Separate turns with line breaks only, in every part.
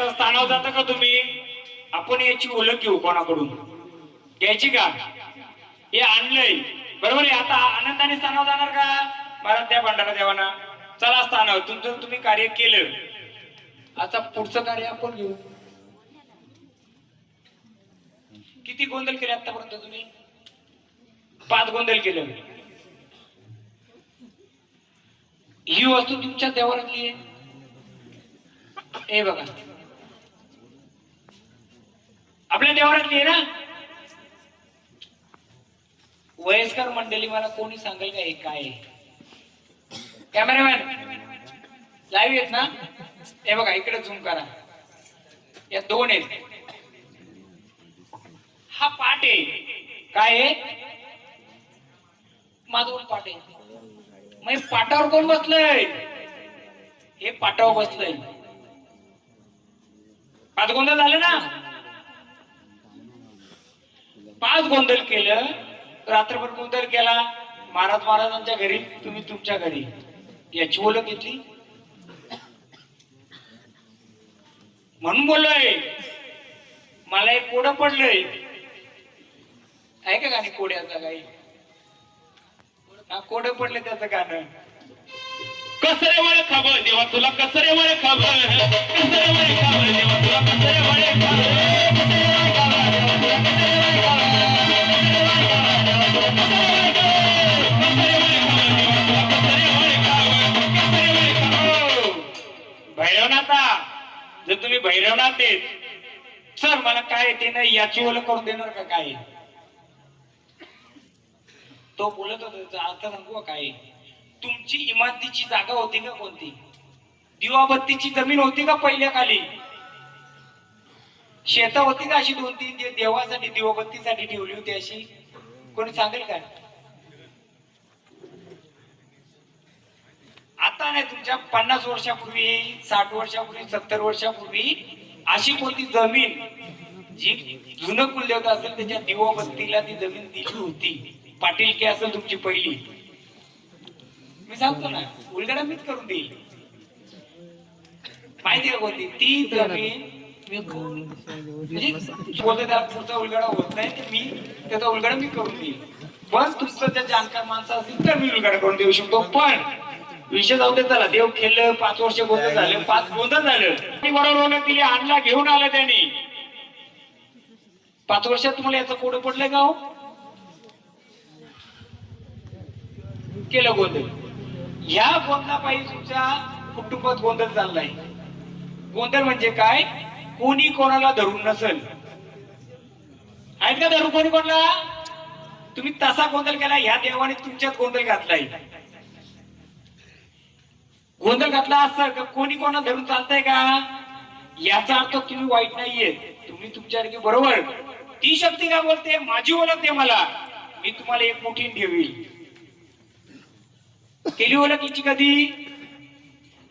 स्थानावर जाता का तुम्ही? आपण याची ओळख घेऊ कोणाकडून? घ्यायची का? हे आणलंय. बरोबर आहे आता आनंदाने स्थानावर जाणार का? महाराज त्या भांडारा देवाना. चला स्थानावर तुमचं तुम्ही कार्य केलं आता पुढचं कार्य आपण घेऊ. किती गोंधळ केले आतापर्यंत तुम्ही? पाच गोंधळ केलं. ही वस्तू तुमच्या देवारातली आहे. हे बघा. आपल्या देवारातली आहे ना? वयस्कर मंडळी मला कोणी सांगेल का हे काय आहे? कॅमेरामॅन लाईव्ह येत ना? हे बघा इकडे झूम करा. या दोन आहेत. हा पाठ आहे. काय आहे? माधव पाठ आहे. मग पाटावर कोण बसलंय? हे पाटावर बसलंय. पाच गोंधळ झालं ना? पाच गोंधळ केलं रात्रभर गोंधळ केला. महाराज महाराजांच्या घरी तुम्ही तुमच्या घरी. याची ओळख घेतली? म्हणून बोललोय मला एक कोडं पडलंय. आहे का गाणी कोड्याचा काही? कोड पडले त्याचं गाणं.
कसरे वळ खाब देवा तुला कसरे वळ खाब. कसरे वळे खाब देवा तुला कसरे वळे
जर तुम्ही भैरवनाथ आहेत. सर मला काय येते नाही याची ओळख करून देणार का काय? तो बोलत होता अर्थ सांगू काय? तुमची इमारतीची जागा होती का कोणती? दिवाबत्तीची जमीन होती का पहिल्या खाली? शेता होती का अशी दोन तीन जे देवासाठी दिवाबत्तीसाठी ठेवली होती अशी? कोणी सांगेल का आता नाही तुमच्या पन्नास वर्षापूर्वी साठ वर्षापूर्वी सत्तर वर्षापूर्वी अशी कोणती जमीन जी जुनं कुलदेवता असेल त्याच्या दिवाबत्तीला ती जमीन दिली होती? पाटील की असेल तुमची पहिली. मी सांगतो ना उलगडा मीच करून देईल. माहिती का कोणती? ती जमीन म्हणजे त्याला पुढचा उलगडा होत नाही तर मी त्याचा उलगडा मी करून देईल. पण तुमचं त्या जाणकार माणसं असेल तर मी उलगडा करून देऊ शकतो. पण विषय जाऊ दे चला देव खेळलं पाच वर्ष गोंधळ झाले पाच गोंधळ झालं. बरोबर ओळख दिली आणला घेऊन आला त्यांनी. पाच वर्षात तुम्हाला याचं कोड पडलंय का हो? केलं गोंधळ. ह्या गोंधळापायी तुमच्या कुटुंबात गोंधळ चाललाय. गोंधळ म्हणजे काय? कोणी कोणाला धरून नसल. आहेत का धरून कोणी कोणाला? तुम्ही तसा गोंधळ केला ह्या देवाने तुमच्यात गोंधळ घातलाय. गोंधळ घातला असतं का? कोणी कोणा धरून चालतंय का? याचा अर्थ तुम्ही वाईट नाहीये. तुम्ही तुमच्या बरोबर. ती शक्ती काय बोलते? माझी ओळख दे मला. मी तुम्हाला एक मोठी ठेवी केली ओळख हिची कधी?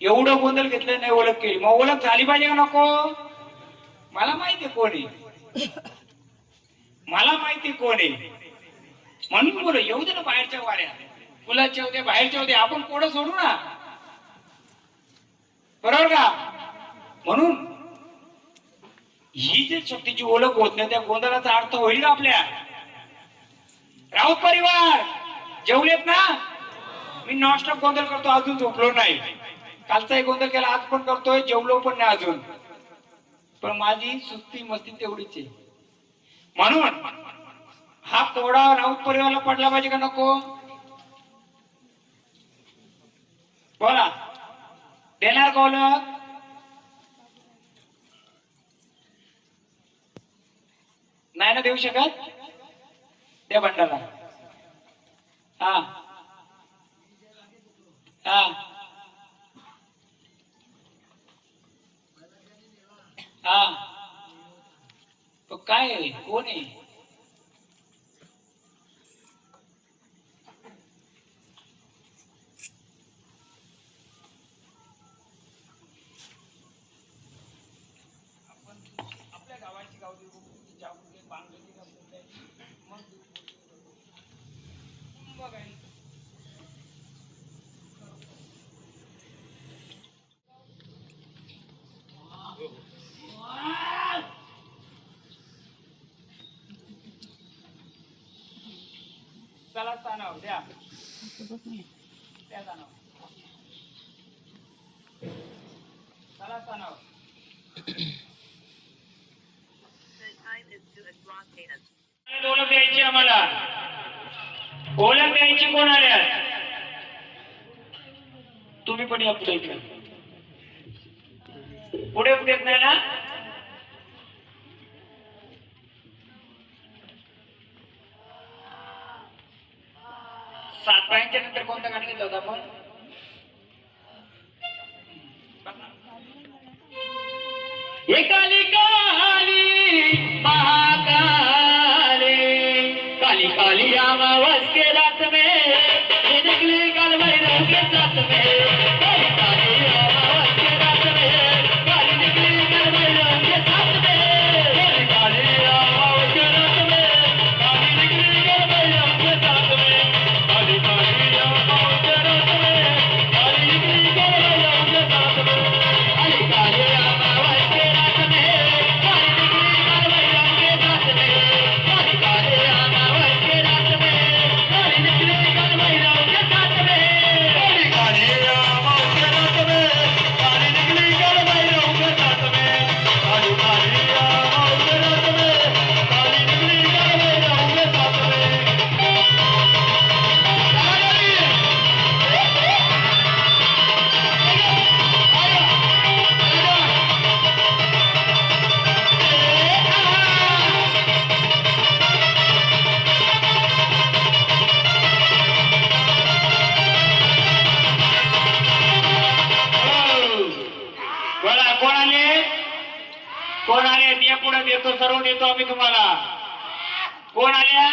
एवढं गोंधळ घेतलं नाही ओळख केली. मग ओळख झाली पाहिजे का नको? मला माहितीये कोण आहे. मला माहिती कोण आहे. म्हणून बोल येऊ दे ना बाहेरच्या वाऱ्या मुलाच्या होते बाहेरच्या होते आपण कोण सोडू ना. बरोबर का? म्हणून ही जी शक्तीची ओळख होत नाही त्या गोंधळाचा अर्थ होईल ना आपल्या? राऊत परिवार जेवलेत ना? मी नॉनस्टॉप गोंधळ करतो अजून झोपलो नाही. कालचा एक गोंधळ केला आज पण करतोय जेवलो पण नाही अजून. पण माझी सुस्ती मस्ती तेवढीच आहे. म्हणून हा कोडा राऊत परिवाराला पडला पाहिजे का नको? बोला. देणार का ओळख? नाही ना देऊ शकत? त्या भंडारा. हा. हा. हा. तो काय आहे? कोण आहे? त्याला स्थानावर द्या. त्या स्थानावर त्याला स्थानावर ओळख द्यायची आम्हाला. ओळख द्यायची कोण आल्या तुम्ही पण या पुढे पुढे देत नाही ना सात पायांच्या नंतर कोणतं गाणं घेतलं होतं आपण?
काली काली महाकाली. काली काली अमावस वस्के रात में निकले काल भैरव के साथ में.
कोण आले? कोण आले? या पुढे देतो सर्व देतो आम्ही तुम्हाला. कोण आल्या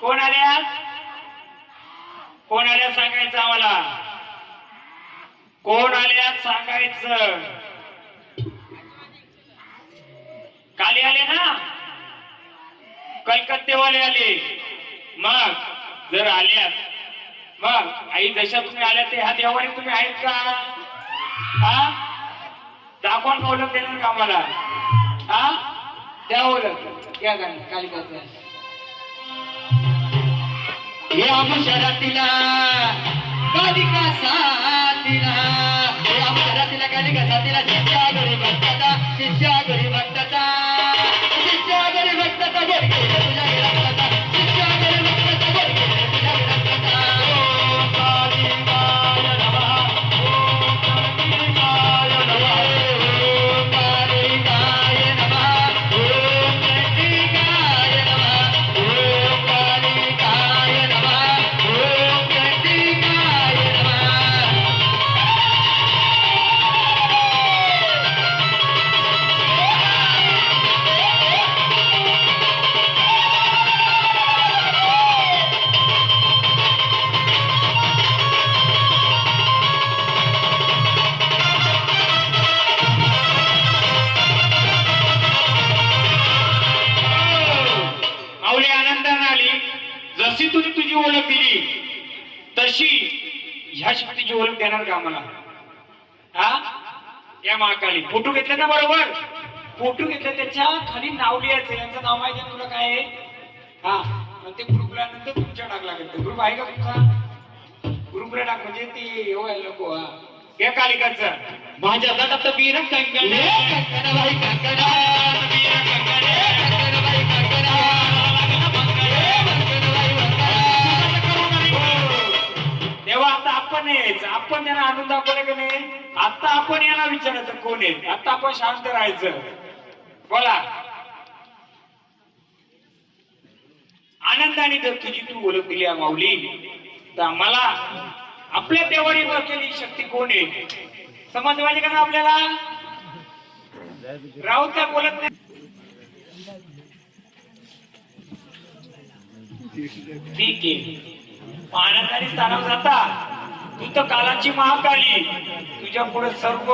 कोण आल्यात कोण आल्या सांगायचं आम्हाला? कोण आल्यात सांगायचं? काली आले ना? कलकत्तेवाले आले. मग जर आल्यात मग आई जशा तुम्ही आल्या ते ह्या देवाने तुम्ही आहेत का? हा? दाखवून ओळख देणार का आम्हाला? हा? त्या ओळख. या गाणी कालिकाचं
शरातीला कालिका साथीला या शरातीला कालिका साथीला शिष्या घरी भक्ताचा शिष्या घरी भक्ताचा शिष्या घरी भक्ताचा तुझ्या
ओळख देणार का आम्हाला? हा? या महाकाली. फोटो घेतले ना बरोबर? फोटो घेतले त्याच्याखाली नाव लिहायचं यांचं नाव माहिती आहे तुला काय आहे? हा. ते ग्रुपला नंतर तुमच्या टाकला लागेल. ग्रुप आहे का तुमचा? ग्रुपला टाक म्हणजे ती हो नको हा. या कालिकाचं.
माझ्या गटात वीर कंकण कंकणबाई
आपण दाखवलं की नाही? आता आपण याला विचारायचं कोण आहे? आता आपण शांत राहायचं. बोला. आनंदाने जर तुझी तू ओळख दिली माऊली. तर मला आपल्या देवाने केली शक्ती कोण आहे? समज पाहिजे का ना आपल्याला? राहून काय बोलत नाही. ठीक आहे. आनंदाने स्थानावर जाता. तू तर कालाची महाकाली. तुझ्या पुढे सर्व